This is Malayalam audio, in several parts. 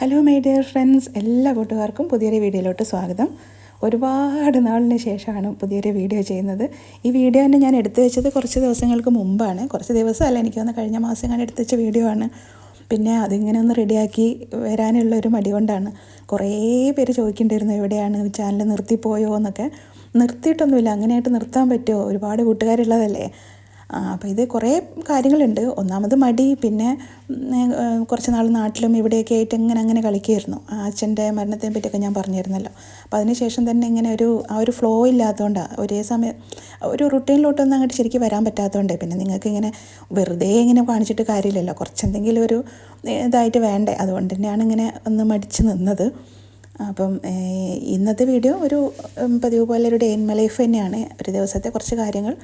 ഹലോ മൈ ഡിയർ ഫ്രണ്ട്സ് എല്ലാ കൂട്ടുകാർക്കും പുതിയൊരു വീഡിയോയിലോട്ട് സ്വാഗതം. ഒരുപാട് നാളിന് ശേഷമാണ് പുതിയൊരു വീഡിയോ ചെയ്യുന്നത്. ഈ വീഡിയോ തന്നെ ഞാൻ എടുത്തു വെച്ചത് കുറച്ച് ദിവസങ്ങൾക്ക് മുമ്പാണ്. കുറച്ച് ദിവസമല്ല എനിക്ക് വന്ന കഴിഞ്ഞ മാസം ഞാൻ എടുത്തു വെച്ച വീഡിയോ ആണ്. പിന്നെ അതിങ്ങനെ ഒന്ന് റെഡിയാക്കി വരാനുള്ള ഒരു മടി കൊണ്ടാണ്. കുറേ പേര് ചോദിക്കേണ്ടിയിരുന്നു എവിടെയാണ്? ചാനൽ നിർത്തിപ്പോയോ? എന്നൊക്കെ. നിർത്തിയിട്ടൊന്നുമില്ല. അങ്ങനെയായിട്ട് നിർത്താൻ പറ്റുമോ? ഒരുപാട് കൂട്ടുകാരുള്ളതല്ലേ. അപ്പോൾ ഇത് കുറേ കാര്യങ്ങളുണ്ട്. ഒന്നാമത് മടി പിന്നെ കുറച്ച് നാൾ നാട്ടിലും ഇവിടെയൊക്കെ ആയിട്ട് ഇങ്ങനെ അങ്ങനെ കളിക്കുമായിരുന്നു അച്ഛന്റെ മരണത്തെ പറ്റിയൊക്കെ ഞാൻ പറഞ്ഞിരുന്നല്ലോ. അപ്പോൾ അതിനുശേഷം തന്നെ ഇങ്ങനെ ഒരു ആ ഒരു ഫ്ലോ ഇല്ലാത്തതുകൊണ്ടാണ് ഒരേ സമയം ഒരു റുട്ടീനിലോട്ടൊന്നും അങ്ങോട്ട് ശരിക്കും വരാൻ പറ്റാത്തതുകൊണ്ട് പിന്നെ നിങ്ങൾക്ക് ഇങ്ങനെ വെറുതെ ഇങ്ങനെ കാണിച്ചിട്ട് കാര്യമില്ലല്ലോ. കുറച്ചെന്തെങ്കിലും ഒരു ഇതായിട്ട് വേണ്ടേ. അതുകൊണ്ട് തന്നെയാണ് ഇങ്ങനെ ഒന്ന് മടിച്ച് നിന്നത്. അപ്പം ഇന്നത്തെ വീഡിയോ ഒരു പതിവ് പോലെ ഒരു ഡേ ഇൻ മൈ ലൈഫ് തന്നെയാണ്. ഒരു ദിവസത്തെ കുറച്ച് കാര്യങ്ങൾ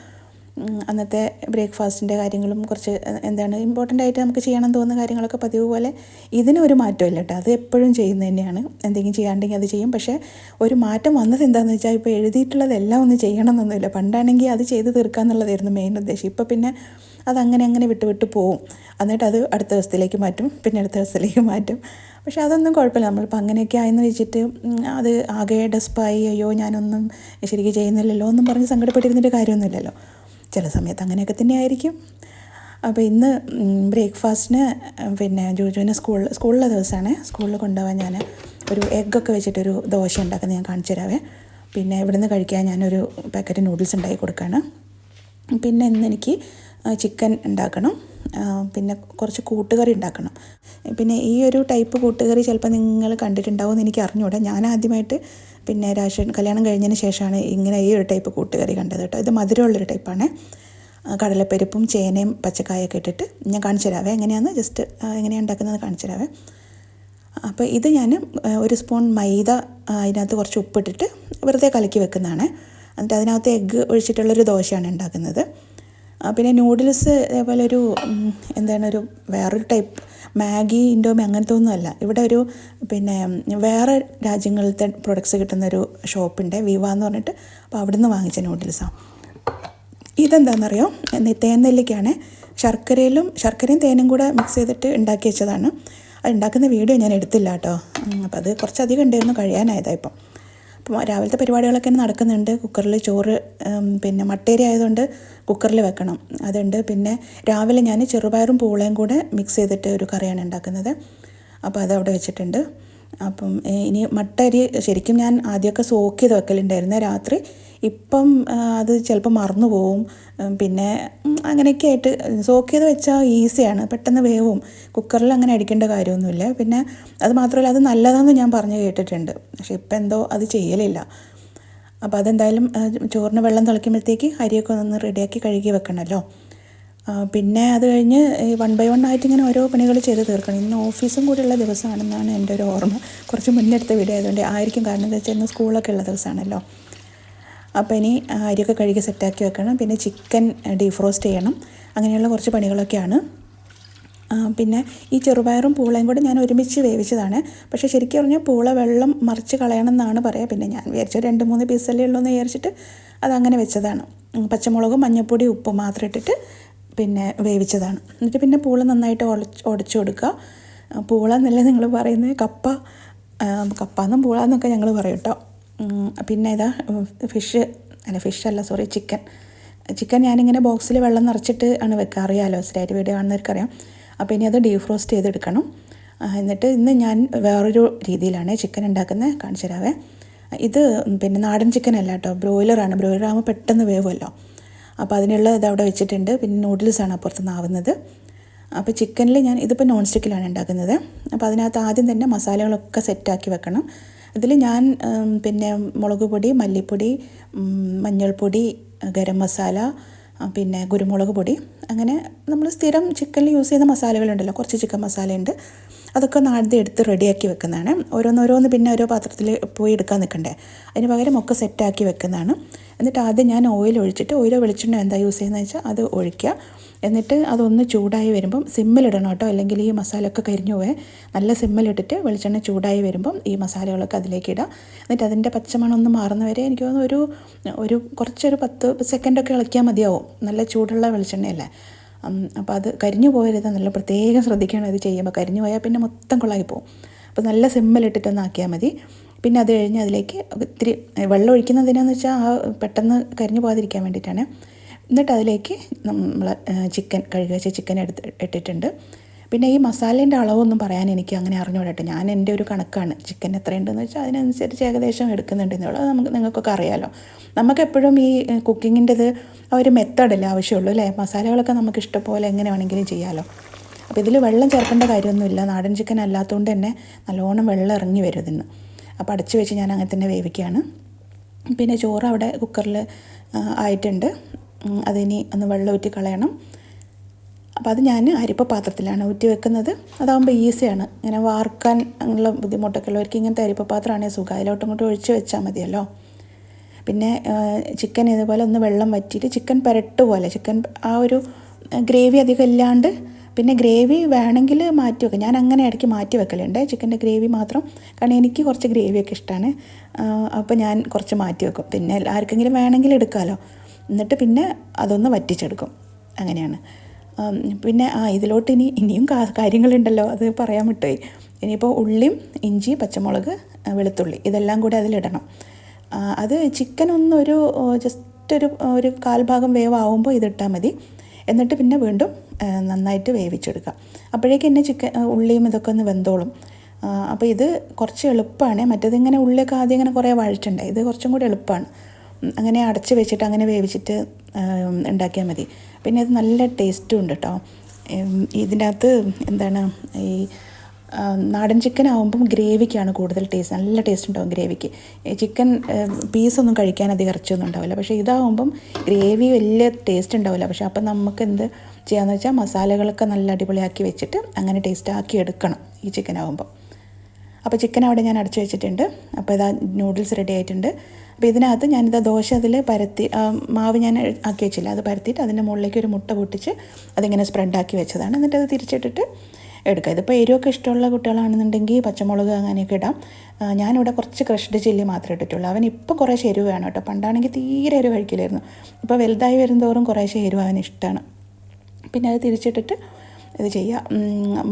അന്നത്തെ ബ്രേക്ക്ഫാസ്റ്റിന്റെ കാര്യങ്ങളും കുറച്ച് എന്താണ് ഇമ്പോർട്ടന്റ് ആയിട്ട് നമുക്ക് ചെയ്യണം തോന്നുന്ന കാര്യങ്ങളൊക്കെ പതിവ് പോലെ ഇതിനൊരു മാറ്റമില്ല കേട്ടോ. അത് എപ്പോഴും ചെയ്യുന്നത് തന്നെയാണ്. എന്തെങ്കിലും ചെയ്യാണ്ടെങ്കിൽ അത് ചെയ്യും. പക്ഷേ ഒരു മാറ്റം വന്നത് എന്താണെന്ന് വെച്ചാൽ ഇപ്പോൾ എഴുതിയിട്ടുള്ളതെല്ലാം ഒന്ന് ചെയ്യണം എന്നൊന്നുമില്ല പണ്ടാണെങ്കിൽ അത് ചെയ്ത് തീർക്കുക എന്നുള്ളതായിരുന്നു മെയിൻ ഉദ്ദേശം. ഇപ്പോൾ പിന്നെ അതങ്ങനെ അങ്ങനെ വിട്ട് വിട്ട് പോവും. എന്നിട്ട് അത് അടുത്ത ദിവസത്തിലേക്ക് മാറ്റും. പിന്നെ അടുത്ത ദിവസത്തിലേക്ക് മാറ്റും. പക്ഷെ അതൊന്നും കുഴപ്പമില്ല. നമ്മളിപ്പോൾ അങ്ങനെയൊക്കെ ആയെന്ന് വെച്ചിട്ട് അത് ആകെ ഡെസ്പായി. അയ്യോ ഞാനൊന്നും ശരിക്കും ചെയ്യുന്നില്ലല്ലോ എന്നും പറഞ്ഞ് സങ്കടപ്പെട്ടിരുന്നിട്ട് കാര്യമൊന്നുമില്ലല്ലോ. ചില സമയത്ത് അങ്ങനെയൊക്കെ തന്നെ ആയിരിക്കും അപ്പോൾ ഇന്ന് ബ്രേക്ക്ഫാസ്റ്റിന് പിന്നെ ജോജുവിന് സ്കൂൾ സ്കൂളിലെ ദിവസമാണ്. സ്കൂളിൽ കൊണ്ടുപോകാൻ ഞാൻ ഒരു എഗ്ഗൊക്കെ വെച്ചിട്ടൊരു ദോശ ഉണ്ടാക്കുന്നത് ഞാൻ കാണിച്ചു തരാവേ. പിന്നെ ഇവിടുന്ന് കഴിക്കാൻ ഞാനൊരു പാക്കറ്റ് നൂഡിൽസ് ഉണ്ടാക്കി കൊടുക്കുകയാണ്. പിന്നെ ഇന്ന് എനിക്ക് ചിക്കൻ ഉണ്ടാക്കണം. പിന്നെ കുറച്ച് കൂട്ടുകറി ഉണ്ടാക്കണം. പിന്നെ ഈ ഒരു ടൈപ്പ് കൂട്ടുകറി ചിലപ്പോൾ നിങ്ങൾ കണ്ടിട്ടുണ്ടാവും എന്ന് എനിക്ക് അറിഞ്ഞൂടാ ഞാൻ ആദ്യമായിട്ട് പിന്നെ രാഷൻ കല്യാണം കഴിഞ്ഞതിന് ശേഷമാണ് ഇങ്ങനെ ഈ ഒരു ടൈപ്പ് കൂട്ടുകറി കണ്ടത് കേട്ടോ. ഇത് മധുരമുള്ളൊരു ടൈപ്പാണ്. കടലപ്പരിപ്പും ചേനയും പച്ചക്കായൊക്കെ ഇട്ടിട്ട് ഞാൻ കാണിച്ചു തരാവേ. എങ്ങനെയാണ് ജസ്റ്റ് എങ്ങനെയാണ് ഉണ്ടാക്കുന്നത് കാണിച്ചു തരാവേ. അപ്പോൾ ഇത് ഞാൻ ഒരു സ്പൂൺ മൈദ അതിനകത്ത് കുറച്ച് ഉപ്പിട്ടിട്ട് വെറുതെ കലക്കി വെക്കുന്നതാണ്. എന്നിട്ട് അതിനകത്ത് എഗ്ഗ് ഒഴിച്ചിട്ടുള്ളൊരു ദോശയാണ് ഉണ്ടാക്കുന്നത്. പിന്നെ നൂഡിൽസ് അതേപോലെ ഒരു എന്താണ് ഒരു വേറൊരു ടൈപ്പ് മാഗി ഇൻഡോമി അങ്ങനത്തെ ഒന്നുമല്ല ഇവിടെ ഒരു പിന്നെ വേറെ രാജ്യങ്ങളിലത്തെ പ്രൊഡക്ട്സ് കിട്ടുന്നൊരു ഷോപ്പുണ്ട് വിവ എന്ന് പറഞ്ഞിട്ട്. അപ്പോൾ അവിടെ നിന്ന് വാങ്ങിച്ച നൂഡിൽസാണ് ഇതെന്താണെന്നറിയോ തേനെല്ലിക്കാണ് ശർക്കരയിലും ശർക്കരയും തേനും കൂടെ മിക്സ് ചെയ്തിട്ട് ഉണ്ടാക്കി വെച്ചതാണ്. അത് ഉണ്ടാക്കുന്ന വീഡിയോ ഞാൻ എടുത്തില്ല കേട്ടോ. അപ്പോൾ അത് കുറച്ചധികം ഉണ്ടായിരുന്നു കഴിയാനായതാണ് ഇപ്പം. രാവിലത്തെ പരിപാടികളൊക്കെ നടക്കുന്നുണ്ട്. കുക്കറിൽ ചോറ് പിന്നെ മട്ടേരി ആയതുകൊണ്ട് കുക്കറിൽ വെക്കണം. അതുണ്ട് പിന്നെ രാവിലെ ഞാൻ ചെറുപയറും പൂളയും കൂടെ മിക്സ് ചെയ്തിട്ട് ഒരു കറിയാണ് ഉണ്ടാക്കുന്നത്. അപ്പോൾ അത് അവിടെ വെച്ചിട്ടുണ്ട്. അപ്പം ഇനി മട്ട അരി ശരിക്കും ഞാൻ ആദ്യമൊക്കെ സോക്ക് ചെയ്ത് വെക്കലുണ്ടായിരുന്നു. രാത്രി ഇപ്പം അത് ചിലപ്പോൾ മറന്നു പോവും. പിന്നെ അങ്ങനെയൊക്കെ ആയിട്ട് സോക്ക് ചെയ്ത് വെച്ചാൽ ഈസിയാണ്. പെട്ടെന്ന് വേവും. കുക്കറിൽ അങ്ങനെ അടിക്കേണ്ട കാര്യമൊന്നുമില്ല. പിന്നെ അത് മാത്രമല്ല അത് നല്ലതാണെന്ന് ഞാൻ പറഞ്ഞു കേട്ടിട്ടുണ്ട്. പക്ഷെ ഇപ്പം എന്തോ അത് ചെയ്യലില്ല. അപ്പോൾ അതെന്തായാലും ചോറിന് വെള്ളം തിളയ്ക്കുമ്പോഴത്തേക്ക് അരിയൊക്കെ ഒന്ന് റെഡിയാക്കി കഴുകി വെക്കണമല്ലോ പിന്നെ അത് കഴിഞ്ഞ് വൺ ബൈ വൺ ആയിട്ട് ഇങ്ങനെ ഓരോ പണികൾ ചെയ്ത് തീർക്കണം. ഇന്ന് ഓഫീസും കൂടിയുള്ള ദിവസമാണെന്നാണ് എന്റെ ഒരു ഓർമ്മ. കുറച്ച് മുന്നെടുത്ത വീഡിയോ ആയതുകൊണ്ട് ആയിരിക്കും കാരണം എന്താ വെച്ചാൽ ഇന്ന് സ്കൂളൊക്കെ ഉള്ള ദിവസമാണല്ലോ. അപ്പോൾ ഇനി അരിയൊക്കെ കഴുകി സെറ്റാക്കി വെക്കണം. പിന്നെ ചിക്കൻ ഡീഫ്രോസ്റ്റ് ചെയ്യണം. അങ്ങനെയുള്ള കുറച്ച് പണികളൊക്കെയാണ്. പിന്നെ ഈ ചെറുപയറും പൂളയും കൂടെ ഞാൻ ഒരുമിച്ച് വേവിച്ചതാണ്. പക്ഷേ ശരിക്കും പറഞ്ഞാൽ പൂള വെള്ളം മറിച്ച് കളയണം എന്നാണ് പറയുക. പിന്നെ ഞാൻ വിചാരിച്ചു രണ്ട് മൂന്ന് പീസല്ലേ ഉള്ളൂ എന്ന് വിചാരിച്ചിട്ട് അതങ്ങനെ വെച്ചതാണ്. പച്ചമുളകും മഞ്ഞപ്പൊടി ഉപ്പും മാത്രം ഇട്ടിട്ട് പിന്നെ വേവിച്ചതാണ്. എന്നിട്ട് പിന്നെ പൂള നന്നായിട്ട് ഉടച്ച് ഉടച്ചു കൊടുക്കുക. പൂള എന്നല്ലേ നിങ്ങൾ പറയുന്നത്? കപ്പ. കപ്പ എന്നും പൂള എന്നൊക്കെ ഞങ്ങൾ പറയും കേട്ടോ. പിന്നെ ഇതാ ഫിഷ് അല്ല ഫിഷ് അല്ല സോറി ചിക്കൻ ചിക്കൻ ഞാനിങ്ങനെ ബോക്സിൽ വെള്ളം നിറച്ചിട്ട് ആണ് വെക്കുക. അറിയാമല്ലോ സ്ഥിരമായിട്ട് വീഡിയോ കാണുന്നവർക്കറിയാം. അപ്പോൾ ഇനി അത് ഡീഫ്രോസ്റ്റ് ചെയ്തെടുക്കണം. എന്നിട്ട് ഇന്ന് ഞാൻ വേറൊരു രീതിയിലാണ് ചിക്കൻ ഉണ്ടാക്കുന്നത്. കാണിച്ചു തരാവേ. ഇത് പിന്നെ നാടൻ ചിക്കൻ അല്ല കേട്ടോ. ബ്രോയിലറാണ് ബ്രോയിലർ ആകുമ്പോൾ പെട്ടെന്ന് വേവുമല്ലോ. അപ്പോൾ അതിനുള്ള ഇത് അവിടെ വെച്ചിട്ടുണ്ട്. പിന്നെ നൂഡിൽസാണ് അപ്പുറത്തുനിന്ന് ആവുന്നത് അപ്പോൾ ചിക്കനിൽ ഞാൻ ഇതിപ്പോൾ നോൺ സ്റ്റിക്കിലാണ് ഉണ്ടാക്കുന്നത്. അപ്പോൾ അതിനകത്ത് ആദ്യം തന്നെ മസാലകളൊക്കെ സെറ്റാക്കി വെക്കണം. ഇതിൽ ഞാൻ പിന്നെ മുളക് പൊടി മല്ലിപ്പൊടി മഞ്ഞൾപ്പൊടി ഗരം മസാല പിന്നെ കുരുമുളക് പൊടി. അങ്ങനെ നമ്മൾ സ്ഥിരം ചിക്കനിൽ യൂസ് ചെയ്യുന്ന മസാലകളുണ്ടല്ലോ. കുറച്ച് ചിക്കൻ മസാലയുണ്ട്. അതൊക്കെ ഒന്ന് എടുത്ത് റെഡിയാക്കി വെക്കുന്നതാണ്. ഓരോന്നോരോന്ന് പിന്നെ ഓരോ പാത്രത്തിൽ പോയി എടുക്കാൻ നിൽക്കണ്ടേ. അതിന് പകരം ഒക്കെ സെറ്റാക്കി വെക്കുന്നതാണ്. എന്നിട്ട് ആദ്യം ഞാൻ ഓയിൽ ഒഴിച്ചിട്ട് ഓയിലോ വെളിച്ചെണ്ണ എന്താ യൂസ് ചെയ്യുന്നത് വെച്ചാൽ അത് ഒഴിക്കുക. എന്നിട്ട് അതൊന്ന് ചൂടായി വരുമ്പം സിമ്മിലിടണം കേട്ടോ. അല്ലെങ്കിൽ ഈ മസാലയൊക്കെ കരിഞ്ഞു പോവേ നല്ല സിമ്മിലിട്ടിട്ട് വെളിച്ചെണ്ണ ചൂടായി വരുമ്പം ഈ മസാലകളൊക്കെ അതിലേക്ക് ഇടാം എന്നിട്ട് അതിന്റെ പച്ചമണം ഒന്ന് മാറുന്നവരെ എനിക്ക് തോന്നുന്നു ഒരു ഒരു കുറച്ചൊരു പത്ത് സെക്കൻഡൊക്കെ ഇളക്കിയാൽ മതിയാവും. നല്ല ചൂടുള്ള വെളിച്ചെണ്ണയല്ലേ. അപ്പോൾ അത് കരിഞ്ഞു പോയരുത് നല്ല പ്രത്യേകം ശ്രദ്ധിക്കണം ഇത് ചെയ്യുമ്പോൾ കരിഞ്ഞു പോയാൽ പിന്നെ മൊത്തം കൊള്ളായി പോകും അപ്പോൾ നല്ല സിമ്മിലിട്ടിട്ടൊന്ന് ആക്കിയാൽ മതി. പിന്നെ അത് കഴിഞ്ഞ് അതിലേക്ക് ഇത്തിരി വെള്ളം ഒഴിക്കുന്നതിനാന്ന് വെച്ചാൽ ആ പെട്ടെന്ന് കരിഞ്ഞു പോകാതിരിക്കാൻ വേണ്ടിയിട്ടാണ്. എന്നിട്ട് അതിലേക്ക് നമ്മൾ ചിക്കൻ കഴുകി വെച്ച ചിക്കൻ എടുത്ത് ഇട്ടിട്ടുണ്ട്. പിന്നെ ഈ മസാലേന്റെ അളവൊന്നും പറയാൻ എനിക്ക് അങ്ങനെ അറിഞ്ഞുകൂടട്ടെ ഞാൻ എന്റെ ഒരു കണക്കാണ്. ചിക്കൻ എത്രയുണ്ടെന്ന് വെച്ചാൽ അതിനനുസരിച്ച് ഏകദേശം എടുക്കുന്നുണ്ടെന്നുള്ളത് നമുക്ക് നിങ്ങൾക്കൊക്കെ അറിയാമല്ലോ നമുക്കെപ്പോഴും ഈ കുക്കിങ്ങിന്റെത് ഒരു മെത്തേഡല്ലേ ആവശ്യമുള്ളൂ അല്ലേ? മസാലകളൊക്കെ നമുക്ക് ഇഷ്ടപോലെ എങ്ങനെ വേണമെങ്കിലും ചെയ്യാമല്ലോ അപ്പോൾ ഇതിൽ വെള്ളം ചേർക്കേണ്ട കാര്യമൊന്നുമില്ല. നാടൻ ചിക്കൻ അല്ലാത്തതുകൊണ്ട് തന്നെ നല്ലോണം വെള്ളം ഇറങ്ങി വരും ഇതിന് അപ്പോൾ അടച്ച് വെച്ച് ഞാൻ അങ്ങനെ തന്നെ വേവിക്കുകയാണ്. പിന്നെ ചോറ് അവിടെ കുക്കറിൽ ആയിട്ടുണ്ട്. അതിനി ഒന്ന് വെള്ളം ഊറ്റി കളയണം. അപ്പോൾ അത് ഞാൻ അരിപ്പ പാത്രത്തിലാണ് ഊറ്റി വെക്കുന്നത്. അതാകുമ്പോൾ ഈസിയാണ്. ഇങ്ങനെ വാർക്കാൻ അങ്ങനെയുള്ള ബുദ്ധിമുട്ടൊക്കെ ഉള്ളവർക്ക് ഇങ്ങനത്തെ അരിപ്പ പാത്രമാണെങ്കിൽ സുഖം. അതിലോട്ടും ഇങ്ങോട്ടും ഒഴിച്ച് വെച്ചാൽ മതിയല്ലോ. പിന്നെ ചിക്കൻ ഇതുപോലെ ഒന്ന് വെള്ളം വറ്റിയിട്ട് ചിക്കൻ പുരട്ട് പോലെ ചിക്കൻ ആ ഒരു ഗ്രേവി അധികം ഇല്ലാണ്ട് പിന്നെ ഗ്രേവി വേണമെങ്കിൽ മാറ്റി വെക്കാം. ഞാൻ അങ്ങനെ ഇടയ്ക്ക് മാറ്റി വെക്കലുണ്ട്. ചിക്കന്റെ ഗ്രേവി മാത്രം. കാരണം എനിക്ക് കുറച്ച് ഗ്രേവിയൊക്കെ ഇഷ്ടമാണ് അപ്പോൾ ഞാൻ കുറച്ച് മാറ്റി വെക്കും. പിന്നെ ആർക്കെങ്കിലും വേണമെങ്കിൽ എടുക്കാമല്ലോ എന്നിട്ട് പിന്നെ അതൊന്ന് വറ്റിച്ചെടുക്കും. അങ്ങനെയാണ്. പിന്നെ ആ ഇതിലോട്ട് ഇനി ഇനിയും കാര്യങ്ങളുണ്ടല്ലോ അത് പറയാൻ വിട്ടുപോയി ഇനിയിപ്പോൾ ഉള്ളിയും ഇഞ്ചി പച്ചമുളക് വെളുത്തുള്ളി ഇതെല്ലാം കൂടി അതിലിടണം. അത് ചിക്കൻ ഒന്നൊരു ജസ്റ്റ് ഒരു ഒരു കാൽഭാഗം വേവാകുമ്പോൾ ഇതിട്ടാൽ മതി. എന്നിട്ട് പിന്നെ വീണ്ടും നന്നായിട്ട് വേവിച്ചെടുക്കുക. അപ്പോഴേക്കും എന്നെ ചിക്കൻ ഉള്ളിയും ഇതൊക്കെ ഒന്ന് വെന്തോളും. അപ്പോൾ ഇത് കുറച്ച് എളുപ്പമാണ് മറ്റേതിങ്ങനെ ഉള്ളിയൊക്കെ ആദ്യം ഇങ്ങനെ കുറേ വഴിച്ചിട്ടുണ്ട് ഇത് കുറച്ചും കൂടി എളുപ്പമാണ് അങ്ങനെ അടച്ച് വെച്ചിട്ട് അങ്ങനെ വേവിച്ചിട്ട് ഉണ്ടാക്കിയാൽ മതി. പിന്നെ ഇത് നല്ല ടേസ്റ്റും ഉണ്ട് കേട്ടോ ഇതിനകത്ത് എന്താണ് ഈ നാടൻ ചിക്കൻ ആകുമ്പം ഗ്രേവിക്കാണ് കൂടുതൽ ടേസ്റ്റ് നല്ല ടേസ്റ്റ് ഉണ്ടാവും ഗ്രേവിക്ക് ചിക്കൻ പീസൊന്നും കഴിക്കാൻ അധികം ഇറച്ചിയൊന്നും ഉണ്ടാവില്ല. പക്ഷേ ഇതാകുമ്പം ഗ്രേവി വലിയ ടേസ്റ്റ് ഉണ്ടാവില്ല. പക്ഷേ അപ്പം നമുക്ക് എന്ത് ചെയ്യാന്ന് വെച്ചാൽ മസാലകളൊക്കെ നല്ല അടിപൊളിയാക്കി വെച്ചിട്ട് അങ്ങനെ ടേസ്റ്റ് ആക്കി എടുക്കണം ഈ ചിക്കൻ ആകുമ്പോൾ അപ്പോൾ ചിക്കൻ അവിടെ ഞാൻ അടച്ചു വെച്ചിട്ടുണ്ട്. അപ്പോൾ ഇതാ നൂഡിൽസ് റെഡി ആയിട്ടുണ്ട്. അപ്പോൾ ഇതിനകത്ത് ഞാനിതാ ദോശ അതിൽ പരത്തി മാവ് ഞാൻ ആക്കി വെച്ചില്ല. അത് പരത്തിയിട്ട് അതിന്റെ മുകളിലേക്ക് ഒരു മുട്ട പൊട്ടിച്ച് അതിങ്ങനെ സ്പ്രെഡാക്കി വെച്ചതാണ്. എന്നിട്ട് അത് തിരിച്ചിട്ടിട്ട് എടുക്കുക. ഇതിപ്പോൾ എരിവൊക്കെ ഇഷ്ടമുള്ള കുട്ടികളാണെന്നുണ്ടെങ്കിൽ പച്ചമുളക് അങ്ങനെയൊക്കെ ഇടാം. ഞാനിവിടെ കുറച്ച് ക്രഷ്ഡ് ചില്ലി മാത്രമേ ഇട്ടിട്ടുള്ളൂ. അവൻ ഇപ്പോൾ കുറേശ്ശെ എരിവ് വേണം കേട്ടോ. പണ്ടാണെങ്കിൽ തീരെ എരിവ് കഴിക്കില്ലായിരുന്നു. ഇപ്പോൾ വലുതായി വരുന്നതോറും കുറേശ്ശെ എരിവ് അവന് ഇഷ്ടമാണ്. പിന്നെ അത് തിരിച്ചിട്ടിട്ട് ഇത് ചെയ്യുക.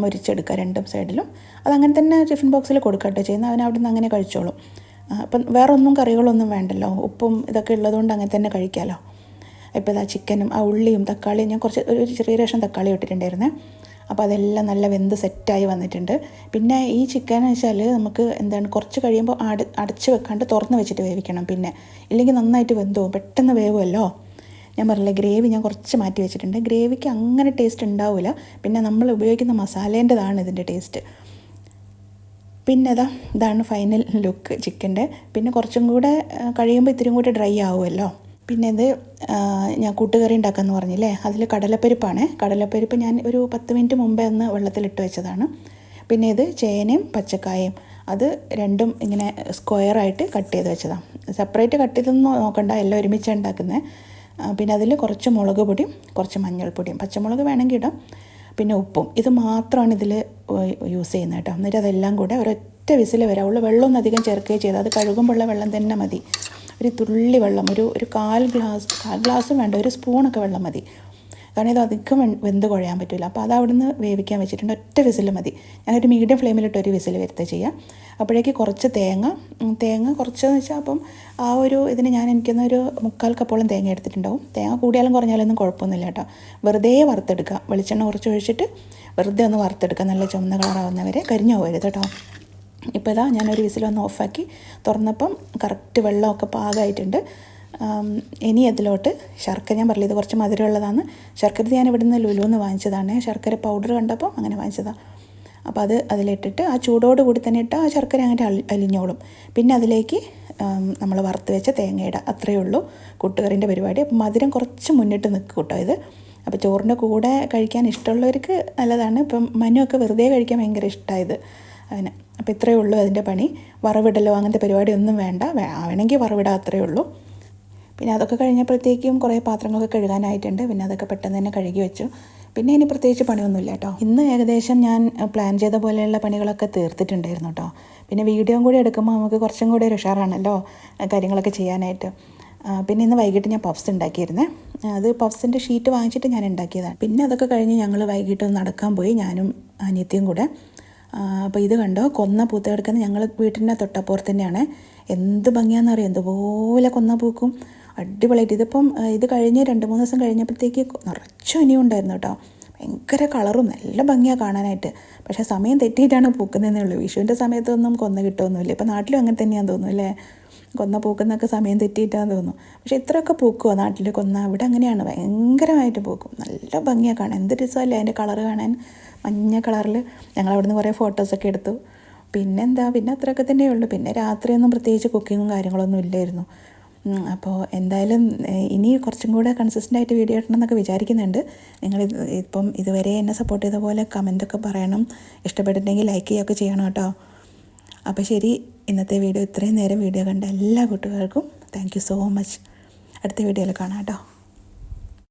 മുരിച്ചെടുക്കുക രണ്ടും സൈഡിലും. അതങ്ങനെ തന്നെ ടിഫിൻ ബോക്സിൽ കൊടുക്കട്ടെ ചെയ്യുന്ന അവൻ അവിടെ നിന്ന് അങ്ങനെ കഴിച്ചോളും. അപ്പം വേറെ ഒന്നും കറികളൊന്നും വേണ്ടല്ലോ. ഉപ്പും ഇതൊക്കെ ഉള്ളതുകൊണ്ട് അങ്ങനെ തന്നെ കഴിക്കാമല്ലോ ഇപ്പോൾ ഇതാ ചിക്കനും ആ ഉള്ളിയും തക്കാളിയും ഞാൻ കുറച്ച് ഒരു ചെറിയ രേഷം തക്കാളി ഇട്ടിട്ടുണ്ടായിരുന്നേ. അപ്പോൾ അതെല്ലാം നല്ല വെന്ത് സെറ്റായി വന്നിട്ടുണ്ട്. പിന്നെ ഈ ചിക്കൻ എന്ന് വെച്ചാൽ നമുക്ക് എന്താണ് കുറച്ച് കഴിയുമ്പോൾ അട അടച്ച് വെക്കാണ്ട് തുറന്ന് വെച്ചിട്ട് വേവിക്കണം പിന്നെ. ഇല്ലെങ്കിൽ നന്നായിട്ട് വെന്തോ പെട്ടെന്ന് വേവുമല്ലോ. ഞാൻ പറഞ്ഞില്ലേ ഗ്രേവി ഞാൻ കുറച്ച് മാറ്റി വെച്ചിട്ടുണ്ട്. ഗ്രേവിക്ക് അങ്ങനെ ടേസ്റ്റ് ഉണ്ടാവില്ല പിന്നെ നമ്മൾ ഉപയോഗിക്കുന്ന മസാലേന്റെതാണ് ഇതിന്റെ ടേസ്റ്റ് പിന്നെ ഇതാ ഇതാണ് ഫൈനൽ ലുക്ക് ചിക്കന്റെ പിന്നെ കുറച്ചും കൂടെ കഴിയുമ്പോൾ ഇത്തിരി കൂടെ ഡ്രൈ ആവുമല്ലോ. പിന്നെ ഇത് ഞാൻ കൂട്ടുകറി ഉണ്ടാക്കാമെന്ന് പറഞ്ഞില്ലേ? അതിൽ കടലപ്പരിപ്പാണ്. കടലപ്പരിപ്പ് ഞാൻ ഒരു പത്ത് മിനിറ്റ് മുമ്പേ ഒന്ന് വെള്ളത്തിലിട്ട് വെച്ചതാണ്. പിന്നെ ഇത് ചേനയും പച്ചക്കായയും അത് രണ്ടും ഇങ്ങനെ സ്ക്വയറായിട്ട് കട്ട് ചെയ്ത് വെച്ചതാണ്. സെപ്പറേറ്റ് കട്ട് ചെയ്തൊന്നും നോക്കണ്ട എല്ലാം ഒരുമിച്ചാണ് ഉണ്ടാക്കുന്നത്. പിന്നെ അതിൽ കുറച്ച് മുളക് പൊടിയും കുറച്ച് മഞ്ഞൾപ്പൊടിയും പച്ചമുളക് വേണമെങ്കിൽ ഇടാം. പിന്നെ ഉപ്പും. ഇത് മാത്രമാണ് ഇതിൽ യൂസ് ചെയ്യുന്നത് കേട്ടോ. എന്നിട്ട് അതെല്ലാം കൂടെ ഒരൊറ്റ വിസിൽ വരാവുള്ളൂ വെള്ളമൊന്നും അധികം ചേർക്കുകയും ചെയ്ത് അത് കഴുകുമ്പോഴുള്ള വെള്ളം തന്നെ മതി. ഒരു തുള്ളി വെള്ളം ഒരു ഒരു കാൽ ഗ്ലാസ് കാൽ ഗ്ലാസ്സും വേണ്ട ഒരു സ്പൂണൊക്കെ വെള്ളം മതി. കാരണം ഇത് അധികം വെന്ത് കുഴയാൻ പറ്റില്ല അപ്പോൾ അത് അവിടുന്ന് വേവിക്കാൻ വെച്ചിട്ടുണ്ട്. ഒറ്റ വിസിൽ മതി. ഞാനൊരു മീഡിയം ഫ്ലെയിമിലിട്ട് ഒരു വിസിൽ വരുത്തുക ചെയ്യാം. അപ്പോഴേക്ക് കുറച്ച് തേങ്ങ. തേങ്ങ കുറച്ചെന്ന് വെച്ചാൽ അപ്പം ആ ഒരു ഇതിന് ഞാൻ എനിക്കൊന്ന് ഒരു മുക്കാൽ കപ്പോളം തേങ്ങ എടുത്തിട്ടുണ്ടാവും. തേങ്ങ കൂടിയാലും കുറഞ്ഞാലൊന്നും കുഴപ്പമൊന്നുമില്ല കേട്ടോ. വെറുതെ വറുത്തെടുക്കുക. വെളിച്ചെണ്ണ കുറച്ച് ഒഴിച്ചിട്ട് വെറുതെ ഒന്ന് വറുത്തെടുക്കുക. നല്ല ചുമന്ന കളറാവുന്നവരെ കരിഞ്ഞു പോകരുത് കേട്ടോ. ഇപ്പോൾ ഇതാ ഞാനൊരു വിസിൽ ഒന്ന് ഓഫാക്കി തുറന്നപ്പം കറക്റ്റ് വെള്ളമൊക്കെ പാകമായിട്ടുണ്ട്. ഇനി അതിലോട്ട് ശർക്കര ഞാൻ പറഞ്ഞത് കുറച്ച് മധുരമുള്ളതാണ്. ശർക്കര ഞാൻ ഇവിടുന്ന് ലുലുന്ന് വാങ്ങിച്ചതാണ്. ശർക്കര പൗഡർ കണ്ടപ്പോൾ അങ്ങനെ വാങ്ങിച്ചതാണ് അപ്പോൾ അത് അതിലിട്ടിട്ട് ആ ചൂടോട് കൂടി തന്നെ ഇട്ട് ആ ശർക്കര അങ്ങനെ അലിഞ്ഞോളും. പിന്നെ അതിലേക്ക് നമ്മൾ വറുത്ത് വെച്ച തേങ്ങയുടെ അത്രയേ ഉള്ളൂ കൂട്ടുകറിന്റെ പരിപാടി. അപ്പം മധുരം കുറച്ച് മുന്നിട്ട് നിൽക്കും കേട്ടോ ഇത്. അപ്പോൾ ചോറിന്റെ കൂടെ കഴിക്കാൻ ഇഷ്ടമുള്ളവർക്ക് നല്ലതാണ്. ഇപ്പം മനുവൊക്കെ വെറുതെ കഴിക്കാൻ ഭയങ്കര ഇഷ്ടമായത് അതിന് അപ്പോൾ ഇത്രയേ ഉള്ളൂ അതിന്റെ പണി. വറവിടലോ അങ്ങനത്തെ പരിപാടി ഒന്നും വേണ്ട. വേണമെങ്കിൽ വറവിടാം അത്രയേ ഉള്ളൂ. പിന്നെ അതൊക്കെ കഴിഞ്ഞപ്പോഴത്തേക്കും കുറേ പാത്രങ്ങളൊക്കെ കഴുകാനായിട്ടുണ്ട്. പിന്നെ അതൊക്കെ പെട്ടെന്ന് തന്നെ കഴുകി വെച്ചു. പിന്നെ ഇനി പ്രത്യേകിച്ച് പണിയൊന്നുമില്ല കേട്ടോ. ഇന്ന് ഏകദേശം ഞാൻ പ്ലാൻ ചെയ്ത പോലെയുള്ള പണികളൊക്കെ തീർത്തിട്ടുണ്ടായിരുന്നു കേട്ടോ. പിന്നെ വീഡിയോയും കൂടി എടുക്കുമ്പോൾ നമുക്ക് കുറച്ചും കൂടി ഒരു ഉഷാറാണല്ലോ കാര്യങ്ങളൊക്കെ ചെയ്യാനായിട്ട്. പിന്നെ ഇന്ന് വൈകിട്ട് ഞാൻ പഫ്സ് ഉണ്ടാക്കിയിരുന്നേ. അത് പഫ്സിന്റെ ഷീറ്റ് വാങ്ങിച്ചിട്ട് ഞാൻ ഉണ്ടാക്കിയതാണ്. പിന്നെ അതൊക്കെ കഴിഞ്ഞ് ഞങ്ങൾ വൈകിട്ട് നടക്കാൻ പോയി ഞാനും അനിയത്തിയും കൂടെ. അപ്പോൾ ഇത് കണ്ടോ? കൊന്ന പൂത്ത് കിടക്കുന്ന ഞങ്ങൾ വീട്ടിന്റെ തൊട്ടപ്പുറത്ത് തന്നെയാണ്. എന്ത് ഭംഗിയാണെന്നറിയാം എന്തുപോലെ കൊന്ന പൂക്കും. അടിപൊളിയായിട്ട്. ഇതിപ്പം ഇത് കഴിഞ്ഞ് രണ്ട് മൂന്ന് ദിവസം കഴിഞ്ഞപ്പോഴത്തേക്ക് നിറച്ചും ഇനിയും ഉണ്ടായിരുന്നു കേട്ടോ. ഭയങ്കര കളറും നല്ല ഭംഗിയാണ് കാണാനായിട്ട്. പക്ഷേ സമയം തെറ്റിയിട്ടാണ് പൂക്കുന്നതെന്നേ ഉള്ളൂ. വിഷുവിന്റെ സമയത്തൊന്നും കൊന്ന കിട്ടുമൊന്നുമില്ല ഇപ്പം നാട്ടിലും അങ്ങനെ തന്നെയാണെന്ന് തോന്നുന്നു അല്ലേ? കൊന്ന പൂക്കുന്നൊക്കെ സമയം തെറ്റിയിട്ടാന്ന് തോന്നുന്നു. പക്ഷേ ഇത്രയൊക്കെ പൂക്കുമോ നാട്ടിൽ? കൊന്ന ഇവിടെ അങ്ങനെയാണ്. ഭയങ്കരമായിട്ട് പൂക്കും. നല്ല ഭംഗിയാണ് കാണാൻ. എന്ത് രസമല്ലേ അതിന്റെ കളർ കാണാൻ? മഞ്ഞ കളറിൽ ഞങ്ങൾ അവിടെ നിന്ന് കുറേ ഫോട്ടോസൊക്കെ എടുത്തു. പിന്നെന്താ? പിന്നെ അത്രയൊക്കെ തന്നെയേ ഉള്ളൂ. പിന്നെ രാത്രിയൊന്നും പ്രത്യേകിച്ച് കുക്കിങ്ങും കാര്യങ്ങളൊന്നും ഇല്ലായിരുന്നു. അപ്പോൾ എന്തായാലും ഇനി കുറച്ചും കൂടെ കൺസിസ്റ്റന്റ് ആയിട്ട് വീഡിയോ ഇടണം എന്നൊക്കെ വിചാരിക്കുന്നുണ്ട്. നിങ്ങൾ ഇപ്പം ഇതുവരെ എന്നെ സപ്പോർട്ട് ചെയ്ത പോലെ കമന്റൊക്കെ പറയണം. ഇഷ്ടപ്പെട്ടിട്ടുണ്ടെങ്കിൽ ലൈക്ക് ചെയ്യുകയൊക്കെ ചെയ്യണം കേട്ടോ. അപ്പോൾ ശരി ഇന്നത്തെ വീഡിയോ ഇത്രയും നേരം വീഡിയോ കണ്ട എല്ലാ കൂട്ടുകാർക്കും താങ്ക് സോ മച്ച് അടുത്ത വീഡിയോയിൽ കാണാം കേട്ടോ.